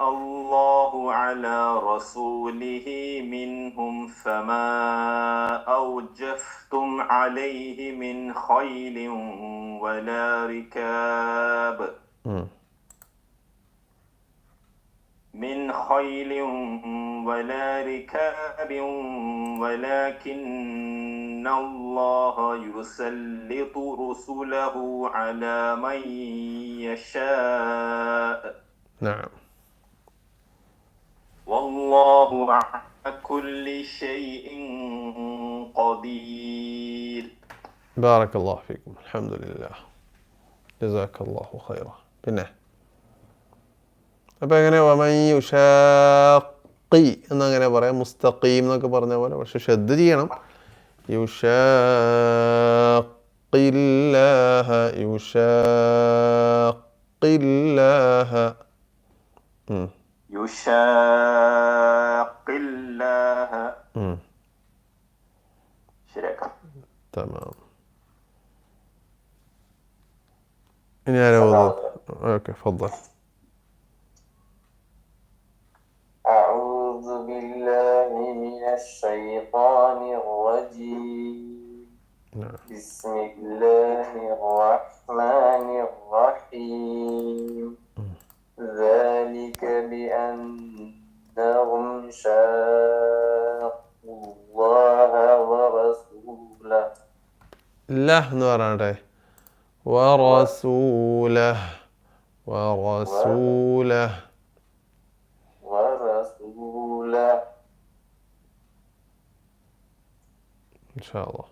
الله على رسوله منهم فما أوجفتم عليه من خيل ولا ركاب. من خيل ولا ركاب ولكن الله يسلط رسله على من يشاء نعم والله على كل شيء قدير Barack അള്ളാഹു ഫീക്കും അലഹമില്ല ജസാഖ് അള്ളാഹു ഖൈറ പിന്നെ അപ്പോൾ എങ്ങനെ യുഷാഖി എന്നങ്ങനെ പറയാം മുസ്തഖീം എന്നൊക്കെ പറഞ്ഞ പോലെ പക്ഷെ ശ്രദ്ധ ചെയ്യണം യുഷാഖില്ലാഹ യുഷാഖില്ലാഹ يشاق الله. م. تمام. إني أنا وضعت. أوكي تفضل. أعوذ بالله من الشيطان الرجيم. نعم. بسم الله الرحمن له എന്ന് പറയട്ടെ ورسوله ورسوله ورسوله إن شاء الله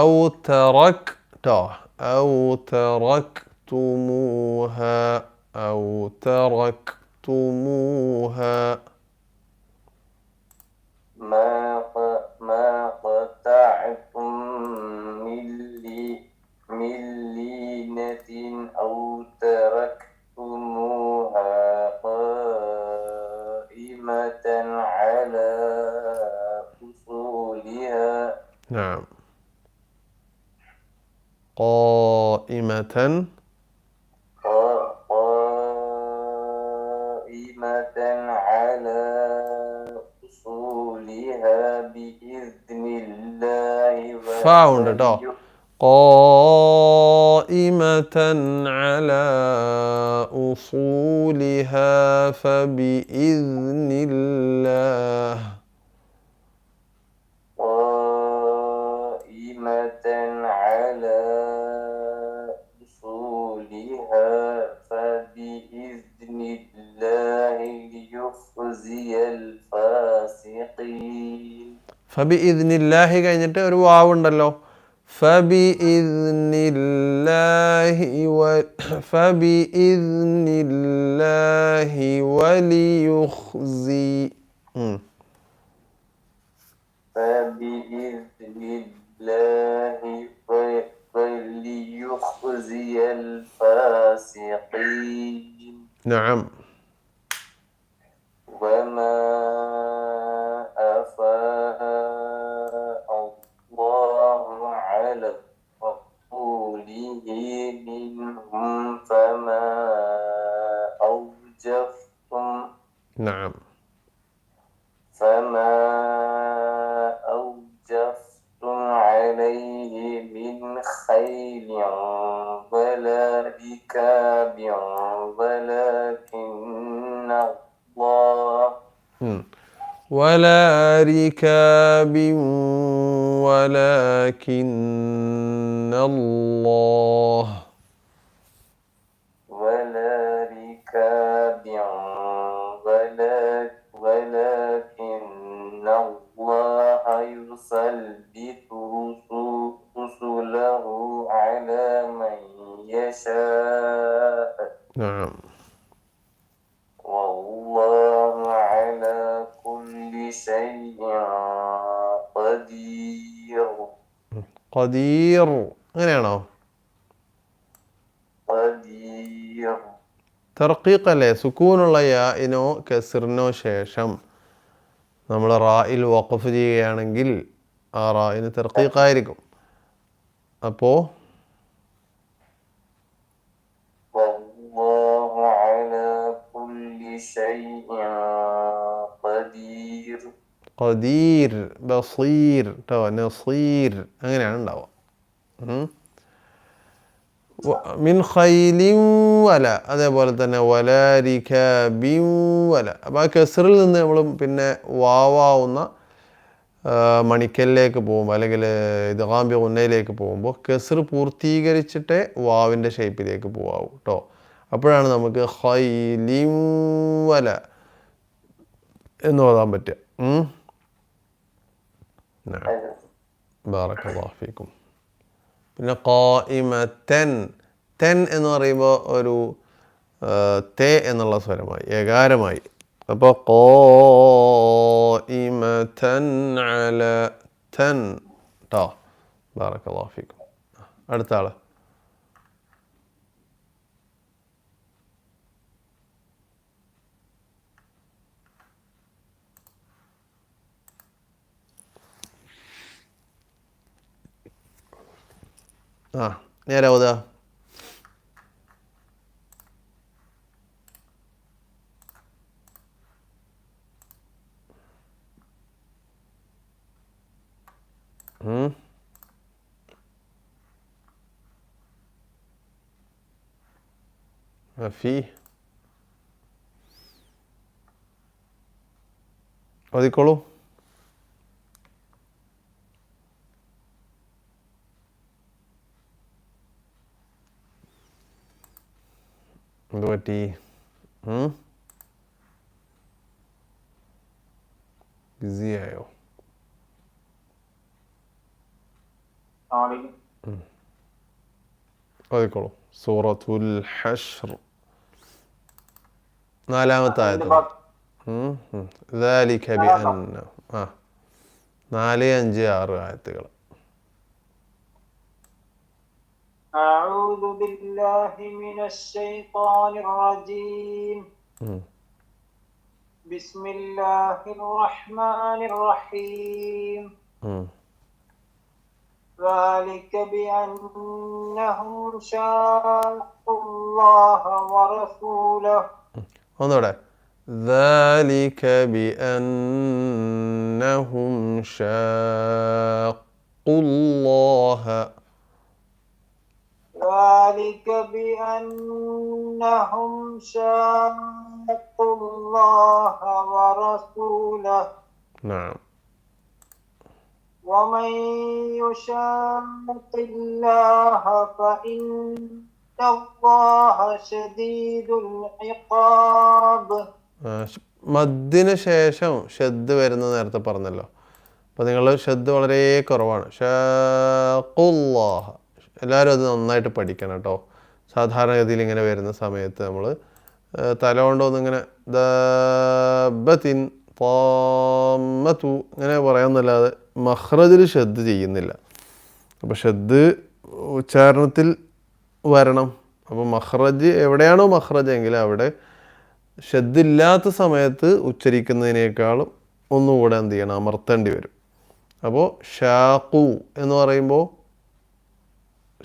أو تركت أو تركتموها أو تركتموها. ما قائمة. قا- قائمة على أصولها بإذن الله Found قائمة على أصولها فبإذن فبإذن الله കഴിഞ്ഞിട്ട് ഒരു വാവ് ഉണ്ടല്ലോ فبإذن الله و فبإذن الله وليخزي ഉം. فبإذن الله و- وليخزي الفاسقين نعم ركاب ولكن الله. ولا ركاب ولكن الله ഖദീർ. അങ്ങനെയാണോ? തർക്കീഖ് സുക്കൂനുള്ള യാനോ കസിറിനോ ശേഷം നമ്മൾ റായിൽ വഖഫ് ചെയ്യുകയാണെങ്കിൽ ആ റായിന് തർക്കീഖായിരിക്കും. അപ്പോൾ ഖദീർ ബസീർ കേട്ടോ നസീർ അങ്ങനെയാണ് ഉണ്ടാവുക. മിൻ ഖൈലിം വല അതേപോലെ തന്നെ വലാരിഖബിൻ വല. അപ്പോൾ ആ കെസറിൽ നിന്ന് നമ്മൾ പിന്നെ വാവാവുന്ന മണിക്കല്ലിലേക്ക് പോകുമ്പോൾ അല്ലെങ്കിൽ കാമ്പി ഉന്നയിലേക്ക് പോകുമ്പോൾ കെസർ പൂർത്തീകരിച്ചിട്ടേ വാവിന്റെ ഷേപ്പിലേക്ക് പോകാവൂ കേട്ടോ അപ്പോഴാണ് നമുക്ക് ഹൈലിം വല എന്ന് ഓതാൻ പറ്റുക. ഉം. നعم. ബാറക്കല്ലാഹു ഫീക്കും പിന്നെ ഖായിമത്തൻ തെൻ എന്ന് പറയുമ്പോൾ ഒരു തേ എന്നുള്ള സ്വരമായി ഏകാരമായി. അപ്പോൾ ഖായിമത്തൻ അല തൻ ട്ടോ. ബാറക്കല്ലാഹു ഫീക്കും അടുത്ത ആൾ. ആ നേരെ ഓതാ ഉം. ഫി ഓതിക്കോളൂ എന്ത് പറ്റി ഉം? ബിസിയായോ ഓതിക്കോളൂ സൂറത്തുൽ ഹഷ്ർ നാലാമത്തെ ആയത്ത് ഉം, ഉം. ذلك بأن ആ നാല് അഞ്ച് ആറ് ആയത്തുകൾ أعوذ بالله من الشيطان الرجيم. بسم الله الرحمن الرحيم. ذلك بأنهم شاقوا الله ورسوله. انظر ذلك بأنهم شاقوا الله ذلك بأنهم شاقوا الله ورسوله نعم ومن يشاق الله فإن الله شديد العقاب ആ, ശ്- മദ്ദിന് ശേഷം ഷെദ് വരുന്ന നേരത്തെ പറഞ്ഞല്ലോ അപ്പോൾ നിങ്ങൾ ഷെദ് വളരെ കുറവാണ് ഷാഖുല്ലാഹ എല്ലാവരും അത് നന്നായിട്ട് പഠിക്കണം കേട്ടോ സാധാരണഗതിയിൽ ഇങ്ങനെ വരുന്ന സമയത്ത് നമ്മൾ തല കൊണ്ടൊന്നിങ്ങനെ ദബത്തിൻ തോമത്തു ഇങ്ങനെ പറയാമെന്നല്ലാതെ മഹ്റജിൽ ഷെദ് ചെയ്യുന്നില്ല. അപ്പോൾ ഷെദ് ഉച്ചാരണത്തിൽ വരണം. അപ്പോൾ മഹ്റജ് എവിടെയാണോ മഹ്റജ് എങ്കിൽ അവിടെ ഷെദ്ദില്ലാത്ത സമയത്ത് ഉച്ചരിക്കുന്നതിനേക്കാളും ഒന്നുകൂടെ എന്ത് ചെയ്യണം? അമർത്തേണ്ടി വരും. അപ്പോൾ ഷാഖു എന്ന് പറയുമ്പോൾ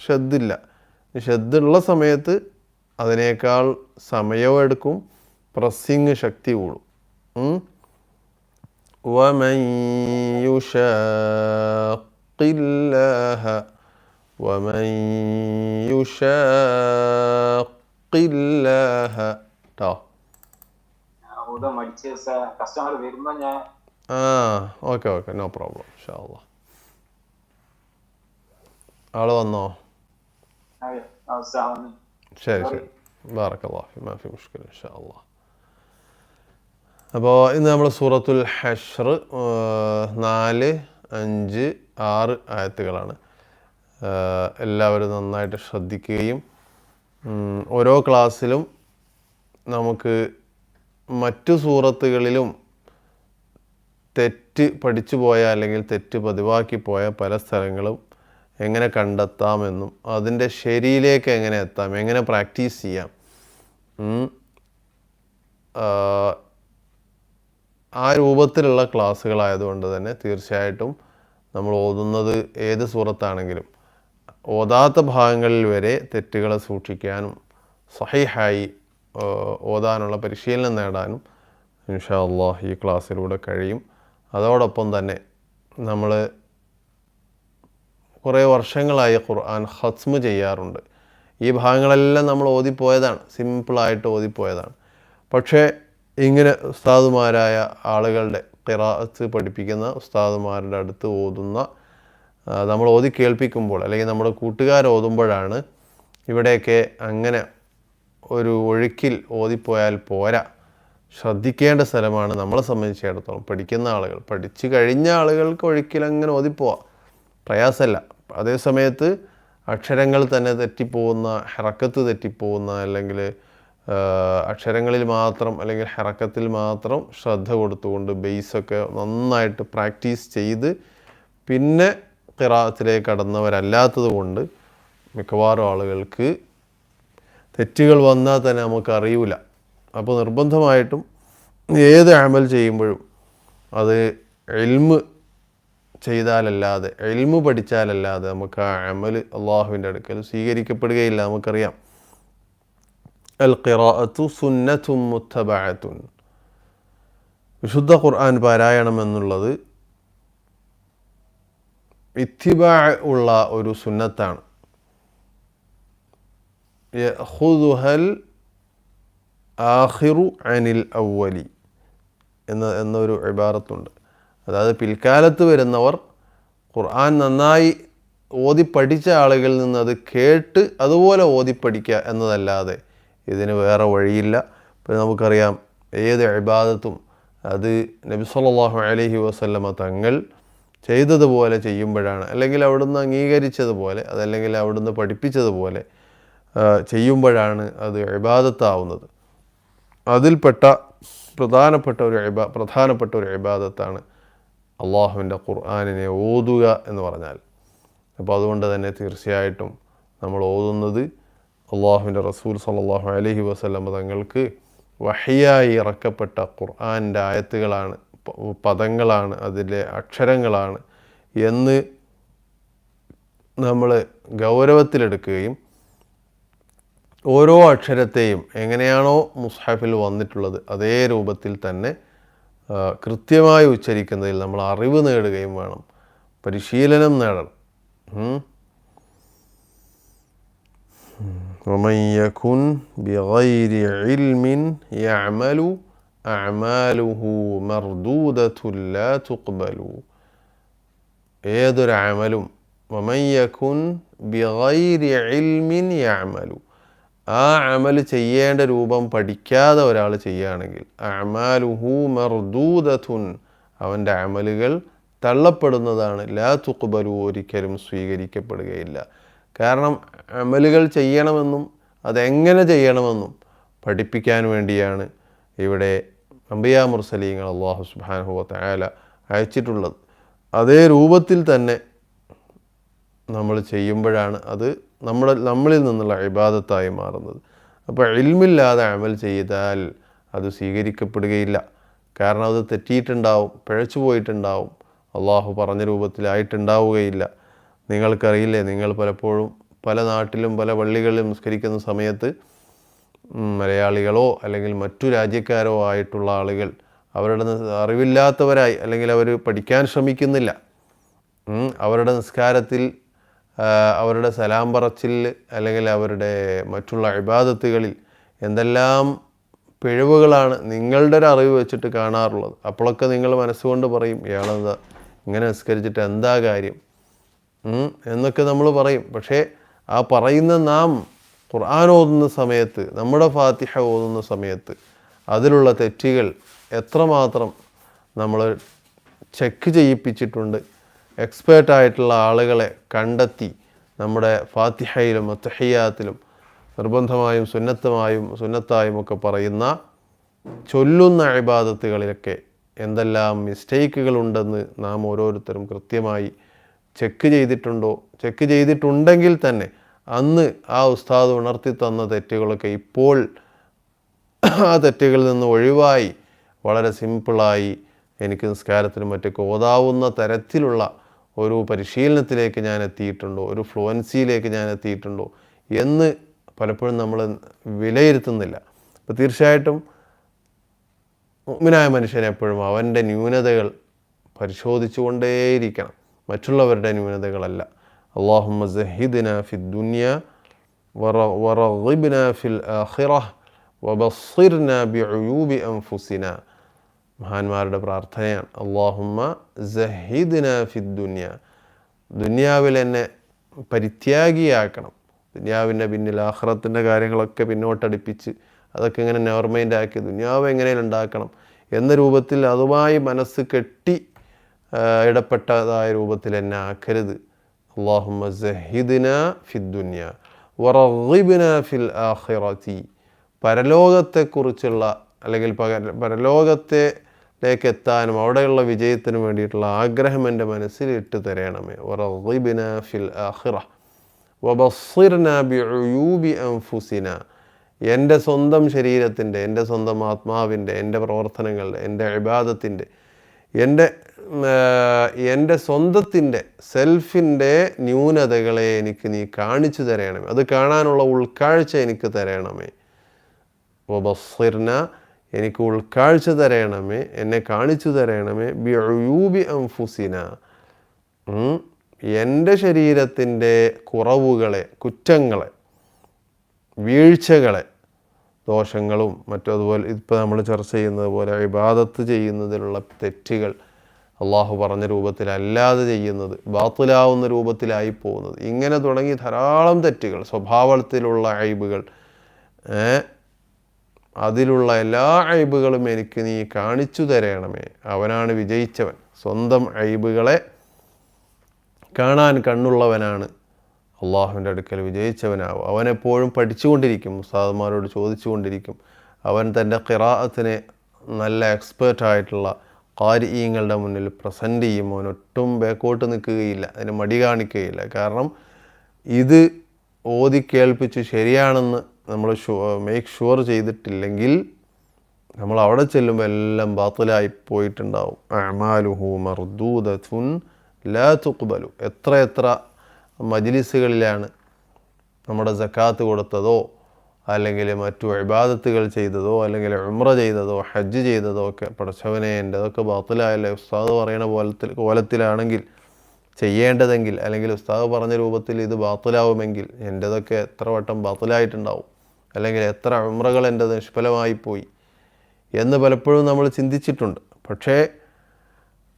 ഷെദ്ദില്ല ഷെദ്ദുള്ള സമയത്ത് അതിനേക്കാൾ സമയവും എടുക്കും പ്രസ്സിങ് ശക്തി കൂടും ഉം. ومن يشاق الله ومن يشاق الله ട്ടോ ഊത മടിച്ച് കസ്റ്റമർ വരുമ്പോ ഞാൻ ആ ഓക്കെ ഓക്കെ നോ പ്രോബ്ലം ഷാള്ള ആള് വന്നോ അവസാനം ശരി ശരി ബാറക്കല്ലാഹി മാഫി മുഷ്കിൽ ഇൻഷാ അള്ളാഹ് അപ്പോൾ ഇന്ന് നമ്മൾ സൂറത്തുൽ ഹഷർ നാല് അഞ്ച് ആറ് ആയത്തുകളാണ്. എല്ലാവരും നന്നായിട്ട് ശ്രദ്ധിക്കുകയും ഓരോ ക്ലാസ്സിലും നമുക്ക് മറ്റു സൂറത്തുകളിലും തെറ്റ് പഠിച്ചു പോയ അല്ലെങ്കിൽ തെറ്റ് പതിവാക്കി പോയ പല സ്ഥലങ്ങളും എങ്ങനെ കണ്ടെത്താമെന്നും അതിന്റെ ശരിയിലേക്ക് എങ്ങനെ എത്താം എങ്ങനെ പ്രാക്ടീസ് ചെയ്യാം. ആ, രൂപത്തിലുള്ള ക്ലാസ്സുകളായതുകൊണ്ട് തന്നെ തീർച്ചയായിട്ടും നമ്മൾ ഓതുന്നത് ഏത് സുഹൃത്താണെങ്കിലും ഓതാത്ത ഭാഗങ്ങളിൽ വരെ തെറ്റുകളെ സൂക്ഷിക്കാനും സഹിഹായി ഓതാനുള്ള പരിശീലനം നേടാനും ഇൻഷാ അള്ളാഹ് ഈ ക്ലാസ്സിലൂടെ കഴിയും. അതോടൊപ്പം തന്നെ നമ്മൾ കുറേ വർഷങ്ങളായി ഖുർആൻ ഹസ്മ് ചെയ്യാറുണ്ട്. ഈ ഭാഗങ്ങളെല്ലാം നമ്മൾ ഓതിപ്പോയതാണ്. സിമ്പിളായിട്ട് ഓതിപ്പോയതാണ്. പക്ഷേ ഇങ്ങനെ ഉസ്താദുമാരായ ആളുകളുടെ കിറാത്ത് പഠിപ്പിക്കുന്ന ഉസ്താദുമാരുടെ അടുത്ത് ഓതുന്ന നമ്മൾ ഓതി കേൾപ്പിക്കുമ്പോൾ അല്ലെങ്കിൽ നമ്മുടെ കൂട്ടുകാർ ഓതുമ്പോഴാണ് ഇവിടെയൊക്കെ അങ്ങനെ ഒരു ഒഴുക്കിൽ ഓതിപ്പോയാൽ പോരാ. ശ്രദ്ധിക്കേണ്ട സ്ഥലമാണ് നമ്മളെ സംബന്ധിച്ചിടത്തോളം. പഠിക്കുന്ന ആളുകൾ. പഠിച്ചു കഴിഞ്ഞ ആളുകൾക്ക് ഒഴുക്കിൽ അങ്ങനെ ഓതിപ്പോവാം. പ്രയാസമല്ല. അതേ സമയത്ത് അക്ഷരങ്ങൾ തന്നെ തെറ്റിപ്പോകുന്ന ഹെറക്കത്ത് തെറ്റിപ്പോകുന്ന അല്ലെങ്കിൽ അക്ഷരങ്ങളിൽ മാത്രം അല്ലെങ്കിൽ ഹെറക്കത്തിൽ മാത്രം ശ്രദ്ധ കൊടുത്തുകൊണ്ട് ബേസൊക്കെ നന്നായിട്ട് പ്രാക്ടീസ് ചെയ്ത് പിന്നെ കിറാത്തിലേക്ക് കടന്നവരല്ലാത്തത് കൊണ്ട് മിക്കവാറും ആളുകൾക്ക് തെറ്റുകൾ വന്നാൽ തന്നെ നമുക്ക് അറിയൂല. അപ്പോൾ നിർബന്ധമായിട്ടും ഏത് അമൽ ചെയ്യുമ്പോഴും അത് എൽമ് ചെയ്താലല്ലാതെ എൽമു പഠിച്ചാലല്ലാതെ നമുക്ക് ആ അമൽ അള്ളാഹുവിന്റെ അടുക്കൽ സ്വീകരിക്കപ്പെടുകയില്ല നമുക്കറിയാം. അൽ ഖിറാഅത്തു സുന്നത്തും മുത്തബഅത്തുൻ. വിശുദ്ധ ഖുർആൻ പാരായണം എന്നുള്ളത് ഇത്തിബാ ഉള്ള ഒരു സുന്നത്താണ്. യഖുദുഹൽ ആഖിറു അനിൽ ഔവലി എന്ന എന്നൊരു ഇബാറത്തുണ്ട്. അതായത് പിൽക്കാലത്ത് വരുന്നവർ ഖുർആൻ നന്നായി ഓതി പഠിച്ച ആളുകളിൽ നിന്ന് അത് കേട്ട് അതുപോലെ ഓതി പഠിക്കുക എന്നതല്ലാതെ ഇതിന് വേറെ വഴിയില്ല. ഇപ്പം നമുക്കറിയാം ഏത് ഇബാദത്തും അത് നബി സല്ലാഹു അലഹി വസല്ലമ തങ്ങൾ ചെയ്തതുപോലെ ചെയ്യുമ്പോഴാണ്. അല്ലെങ്കിൽ അവിടുന്ന് അംഗീകരിച്ചതുപോലെ അതല്ലെങ്കിൽ അവിടുന്ന് പഠിപ്പിച്ചതുപോലെ ചെയ്യുമ്പോഴാണ് അത് ഇബാദത്താവുന്നത്. അതിൽപ്പെട്ട പ്രധാനപ്പെട്ട ഒരു ഇബാ പ്രധാനപ്പെട്ട ഒരു ഇബാദത്താണ് അള്ളാഹുവിന്റെ ഖുർആാനിനെ ഓതുക എന്ന് പറഞ്ഞാൽ. അപ്പോൾ അതുകൊണ്ട് തന്നെ തീർച്ചയായിട്ടും നമ്മൾ ഓതുന്നത് അള്ളാഹുവിന്റെ റസൂൽ സല്ലല്ലാഹു അലഹി വസ്ലം തങ്ങൾക്ക് വഹിയായി ഇറക്കപ്പെട്ട ഖുർആാനിന്റെ ആയത്തുകളാണ് പദങ്ങളാണ് അതിലെ അക്ഷരങ്ങളാണ് എന്ന് നമ്മൾ ഗൗരവത്തിലെടുക്കുകയും ഓരോ അക്ഷരത്തെയും എങ്ങനെയാണോ മുസ്ഹഫിൽ വന്നിട്ടുള്ളത് അതേ രൂപത്തിൽ തന്നെ കൃത്യമായി ഉച്ചരിക്കുന്നതിൽ നമ്മൾ അറിവ് നേടുകയും വേണം പരിശീലനം നേടണം ഉം. ومن يكن بغير علم يعمل أعماله مردودة لا تقبل ഏതൊരു അമലും വമയ്യക്കുൻ ബിഗൈരി ഇൽമിൻ യഅമലു ആ അമൽ ചെയ്യേണ്ട രൂപം പഠിക്കാതെ ഒരാൾ ചെയ്യുകയാണെങ്കിൽ അമാലുഹു അവന്റെ അമലുകൾ തള്ളപ്പെടുന്നതാണ്. ലാ തുക്കുബലു ഒരിക്കലും സ്വീകരിക്കപ്പെടുകയില്ല. കാരണം അമലുകൾ ചെയ്യണമെന്നും അതെങ്ങനെ ചെയ്യണമെന്നും പഠിപ്പിക്കാൻ വേണ്ടിയാണ് ഇവിടെ അംബിയാ മുർസലീങ്ങൾ അള്ളാഹു സുബ്ഹാനഹു വ തആല അയച്ചിട്ടുള്ളത്. അതേ രൂപത്തിൽ തന്നെ നമ്മൾ ചെയ്യുമ്പോഴാണ് അത് നമ്മുടെ നമ്മളിൽ നിന്നുള്ള ഇബാദത്തായി മാറുന്നത്. അപ്പോൾ ഇൽമില്ലാതെ അമൽ ചെയ്താൽ അത് സ്വീകരിക്കപ്പെടുകയില്ല. കാരണം അത് തെറ്റിയിട്ടുണ്ടാവും പിഴച്ചു പോയിട്ടുണ്ടാവും. അള്ളാഹു പറഞ്ഞ രൂപത്തിലായിട്ടുണ്ടാവുകയില്ല. നിങ്ങൾക്കറിയില്ലേ നിങ്ങൾ പലപ്പോഴും പല നാട്ടിലും പല പള്ളികളിലും നിസ്കരിക്കുന്ന സമയത്ത് മലയാളികളോ അല്ലെങ്കിൽ മറ്റു രാജ്യക്കാരോ ആയിട്ടുള്ള ആളുകൾ അവരുടെ അറിവില്ലാത്തവരായി അല്ലെങ്കിൽ അവർ പഠിക്കാൻ ശ്രമിക്കുന്നില്ല. അവരുടെ നിസ്കാരത്തിൽ അവരുടെ സലാം പറച്ചിൽ അല്ലെങ്കിൽ അവരുടെ മറ്റുള്ള ഇബാദത്തുകളിൽ എന്തെല്ലാം പിഴവുകളാണ് നിങ്ങളുടെ ഒരു അറിവ് വെച്ചിട്ട് കാണാറുള്ളത്. അപ്പോഴൊക്കെ നിങ്ങൾ മനസ്സുകൊണ്ട് പറയും ഇയാളെന്താ ഇങ്ങനെ നിസ്കരിച്ചിട്ട് എന്താ കാര്യം? എന്നൊക്കെ നമ്മൾ പറയും. പക്ഷേ ആ പറയുന്ന നാം ഖുർആൻ ഓതുന്ന സമയത്ത് നമ്മുടെ ഫാത്തിഹ ഓതുന്ന സമയത്ത് അതിലുള്ള തെറ്റുകൾ എത്രമാത്രം നമ്മൾ ചെക്ക് ചെയ്യിപ്പിച്ചിട്ടുണ്ട്. എക്സ്പേർട്ടായിട്ടുള്ള ആളുകളെ കണ്ടെത്തി നമ്മുടെ ഫാത്തിഹയിലും മുത്തഹിയാത്തിലും നിർബന്ധമായും സുന്നത്തമായും സുന്നത്തായും ഒക്കെ പറയുന്ന ചൊല്ലുന്ന ഇബാദത്തുകളിലൊക്കെ എന്തെല്ലാം മിസ്റ്റേക്കുകളുണ്ടെന്ന് നാം ഓരോരുത്തരും കൃത്യമായി ചെക്ക് ചെയ്തിട്ടുണ്ടോ? ചെക്ക് ചെയ്തിട്ടുണ്ടെങ്കിൽ തന്നെ അന്ന് ആ ഉസ്താദ് ഉണർത്തി തന്ന തെറ്റുകളൊക്കെ ഇപ്പോൾ ആ തെറ്റുകളിൽ നിന്ന് ഒഴിവായി വളരെ സിമ്പിളായി എനിക്ക് നിസ്കാരത്തിനും മറ്റൊക്കെ ഓതാവുന്ന തരത്തിലുള്ള ഒരു പരിശീലനത്തിലേക്ക് ഞാൻ എത്തിയിട്ടുണ്ടോ ഒരു ഫ്ലുവൻസിയിലേക്ക് ഞാൻ എത്തിയിട്ടുണ്ടോ എന്ന് പലപ്പോഴും നമ്മൾ വിലയിരുത്തുന്നില്ല. അപ്പോൾ തീർച്ചയായിട്ടും മുഗ്മിനായ മനുഷ്യൻ എപ്പോഴും അവന്റെ ന്യൂനതകൾ പരിശോധിച്ചുകൊണ്ടേയിരിക്കണം. മറ്റുള്ളവരുടെ ന്യൂനതകളല്ല. അള്ളാഹുമ്മ ഫി ദുനിയ വറബിന ഫിൽ ആഖിറ വബസ്സിർന ബിഉയൂബി അൻഫുസിന. മഹാന്മാരുടെ പ്രാർത്ഥനയാണ്. അള്ളാഹുമ്മ സഹിദിന ഫി ദുനിയ. ദുനിയാവിൽ എന്നെ പരിത്യാഗിയാക്കണം. ദുനിയാവിന്റെ പിന്നിൽ ആഹ്റത്തിന്റെ കാര്യങ്ങളൊക്കെ പിന്നോട്ടടിപ്പിച്ച് അതൊക്കെ ഇങ്ങനെ നെവർമൈൻഡ് ആക്കി ദുനിയാവ് എങ്ങനെയും ഉണ്ടാക്കണം എന്ന രൂപത്തിൽ അതുമായി മനസ്സ് കെട്ടി ഇടപ്പെട്ടതായ രൂപത്തിൽ എന്നെ ആക്കരുത്. അള്ളാഹുമ്മ സഹിദിന ഫി ദുനിയ. വറബിന ഫിൽ ആഹ്റത്തി പരലോകത്തെക്കുറിച്ചുള്ള അല്ലെങ്കിൽ പക- എത്താനും അവിടെയുള്ള വിജയത്തിന് വേണ്ടിയിട്ടുള്ള ആഗ്രഹം എന്റെ മനസ്സിൽ ഇട്ട് തരണമേ വറഗിബ്ന ഫിൽ ബിഉയൂബി അൻഫുസിന. എന്റെ സ്വന്തം ശരീരത്തിന്റെ എന്റെ സ്വന്തം ആത്മാവിന്റെ എന്റെ പ്രവർത്തനങ്ങളുടെ എന്റെ ഇബാദത്തിന്റെ എന്റെ എന്റെ സ്വന്തത്തിന്റെ സെൽഫിന്റെ ന്യൂനതകളെ എനിക്ക് നീ കാണിച്ചു തരണമേ അത് കാണാനുള്ള ഉൾക്കാഴ്ച എനിക്ക് തരണമേ വബസ്സിർന എനിക്ക് ഉൾക്കാഴ്ച തരണമേ എന്നെ കാണിച്ചു തരണമേ ബിഅയൂബി അൻഫുസിന. അംഫുസിന എന്റെ ശരീരത്തിന്റെ കുറവുകളെ കുറ്റങ്ങളെ വീഴ്ചകളെ ദോഷങ്ങളും മറ്റും അതുപോലെ ഇപ്പോൾ നമ്മൾ ചർച്ച ചെയ്യുന്നത് പോലെ ഇബാദത്ത് ചെയ്യുന്നതിലുള്ള തെറ്റുകൾ അള്ളാഹു പറഞ്ഞ രൂപത്തിലല്ലാതെ ചെയ്യുന്നത് ബാത്തിലാവുന്ന രൂപത്തിലായി പോകുന്നത്. ഇങ്ങനെ തുടങ്ങി ധാരാളം തെറ്റുകൾ സ്വഭാവത്തിലുള്ള അയബുകൾ അതിലുള്ള എല്ലാ അയബുകളും എനിക്ക് നീ കാണിച്ചു തരണമേ. അവനാണ് വിജയിച്ചവൻ. സ്വന്തം അയബുകളെ കാണാൻ കണ്ണുള്ളവനാണ്. അള്ളാഹുവിന്റെ അടുക്കൽ വിജയിച്ചവനാവും. അവനെപ്പോഴും പഠിച്ചുകൊണ്ടിരിക്കും. ഉസ്താദന്മാരോട് ചോദിച്ചുകൊണ്ടിരിക്കും. അവൻ തന്റെ ഖിറാഅത്തിനെ നല്ല എക്സ്പേർട്ടായിട്ടുള്ള കാരിയങ്ങളുടെ മുന്നിൽ പ്രസന്റ് ചെയ്യും. അവൻ ഒട്ടും ബേക്കോട്ട് നിൽക്കുകയില്ല. അതിന് മടി കാണിക്കുകയില്ല. കാരണം ഇത് ഓതി കേൾപ്പിച്ച് ശരിയാണെന്ന് നമ്മൾ മേക്ക് ഷുവർ ചെയ്തിട്ടില്ലെങ്കിൽ നമ്മൾ അവിടെ ചെല്ലുമ്പോൾ എല്ലാം ബാത്തിലായി പോയിട്ടുണ്ടാവും. അമാലുഹു മർദൂദത്തുൻ ലാ തുഖ്ബലു. എത്ര എത്ര മജ്ലിസുകളിലാണ് നമ്മുടെ ജക്കാത്ത് കൊടുത്തതോ അല്ലെങ്കിൽ മറ്റു ഇബാദത്തുകൾ ചെയ്തതോ അല്ലെങ്കിൽ ഉമ്ര ചെയ്തതോ ഹജ്ജ് ചെയ്തതോ ഒക്കെ പഠിച്ചവനെ എന്റെ അതൊക്കെ ബാത്തിലായല്ലേ. ഉസ്താദ് പറയുന്ന പോലത്തിൽ കോലത്തിലാണെങ്കിൽ ചെയ്യേണ്ടതെങ്കിൽ അല്ലെങ്കിൽ ഉസ്താവ് പറഞ്ഞ രൂപത്തിൽ ഇത് ബാത്തിലാവുമെങ്കിൽ എന്റെതൊക്കെ എത്ര വട്ടം ബാത്തിലായിട്ടുണ്ടാവും. അല്ലെങ്കിൽ എത്ര അമ്രകൾ എന്റെ നിഷ്ഫലമായി പോയി എന്ന് പലപ്പോഴും നമ്മൾ ചിന്തിച്ചിട്ടുണ്ട്. പക്ഷേ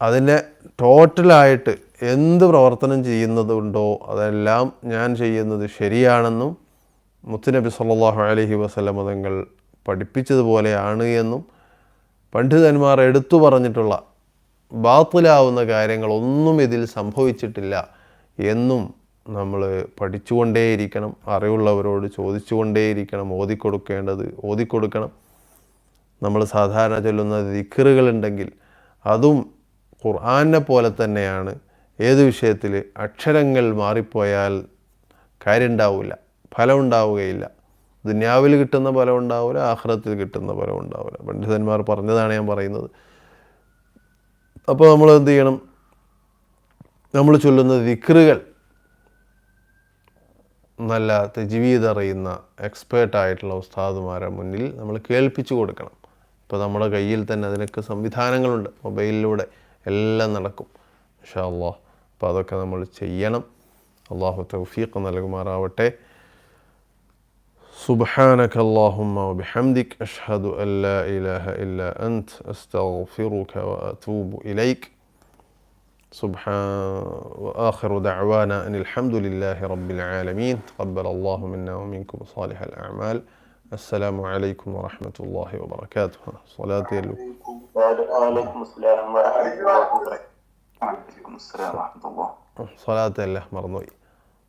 അതിനെ ടോട്ടലായിട്ട് എന്ത് പ്രവർത്തനം ചെയ്യുന്നതുണ്ടോ അതെല്ലാം ഞാൻ ചെയ്യുന്നത് ശരിയാണെന്നും മുത്തുനബി സല്ലാഹു അലഹി വസല്ലം തങ്ങൾ പഠിപ്പിച്ചതുപോലെയാണ് എന്നും പണ്ഡിതന്മാർ എടുത്തു പറഞ്ഞിട്ടുള്ള ബാത്തിലാവുന്ന കാര്യങ്ങളൊന്നും ഇതിൽ സംഭവിച്ചിട്ടില്ല എന്നും നമ്മൾ പഠിച്ചുകൊണ്ടേയിരിക്കണം അറിവുള്ളവരോട് ചോദിച്ചുകൊണ്ടേയിരിക്കണം ഓതിക്കൊടുക്കേണ്ടത് ഓതിക്കൊടുക്കണം. നമ്മൾ സാധാരണ ചൊല്ലുന്ന ദിക്കറുകളുണ്ടെങ്കിൽ അതും ഖുർആാനെ പോലെ തന്നെയാണ്. ഏത് വിഷയത്തിൽ അക്ഷരങ്ങൾ മാറിപ്പോയാൽ കാര്യമുണ്ടാവില്ല ഫലമുണ്ടാവുകയില്ല. ദുന്യാവിൽ കിട്ടുന്ന ഫലം ഉണ്ടാവില്ല ആഹ്റത്തിൽ കിട്ടുന്ന ഫലം ഉണ്ടാവില്ല പണ്ഡിതന്മാർ പറഞ്ഞതാണ് ഞാൻ പറയുന്നത്. അപ്പോൾ നമ്മൾ എന്ത് ചെയ്യണം? നമ്മൾ ചൊല്ലുന്ന ദിക്റുകൾ നല്ല തെജീവീത് അറിയുന്ന എക്സ്പേർട്ടായിട്ടുള്ള ഉസ്താദുമാരെ മുന്നിൽ നമ്മൾ കേൾപ്പിച്ചു കൊടുക്കണം. ഇപ്പോൾ നമ്മുടെ കയ്യിൽ തന്നെ അതിനൊക്കെ സംവിധാനങ്ങളുണ്ട്. മൊബൈലിലൂടെ എല്ലാം നടക്കും. ഇൻഷാ അള്ളാഹ് അപ്പോൾ അതൊക്കെ നമ്മൾ ചെയ്യണം. അള്ളാഹു തൗഫീഖ് നൽകുമാറാവട്ടെ. سبحانك اللهم وبحمدك أشهد أن لا إله إلا أنت أستغفرك وأتوب إليك. سبحان وآخر دعوانا أن الحمد لله رب العالمين. تقبل الله منا ومنكم صالح الأعمال. السلام عليكم ورحمة الله وبركاته. صلاة يلو. وعليكم السلام ورحمة الله وبركاته. وعليكم السلام ورحمة الله. صلاة الله مرضوي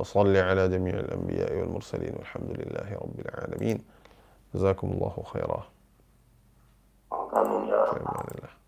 وصل على جميع الأنبياء والمرسلين والحمد لله رب العالمين. جزاكم الله خيرا. في أمان الله.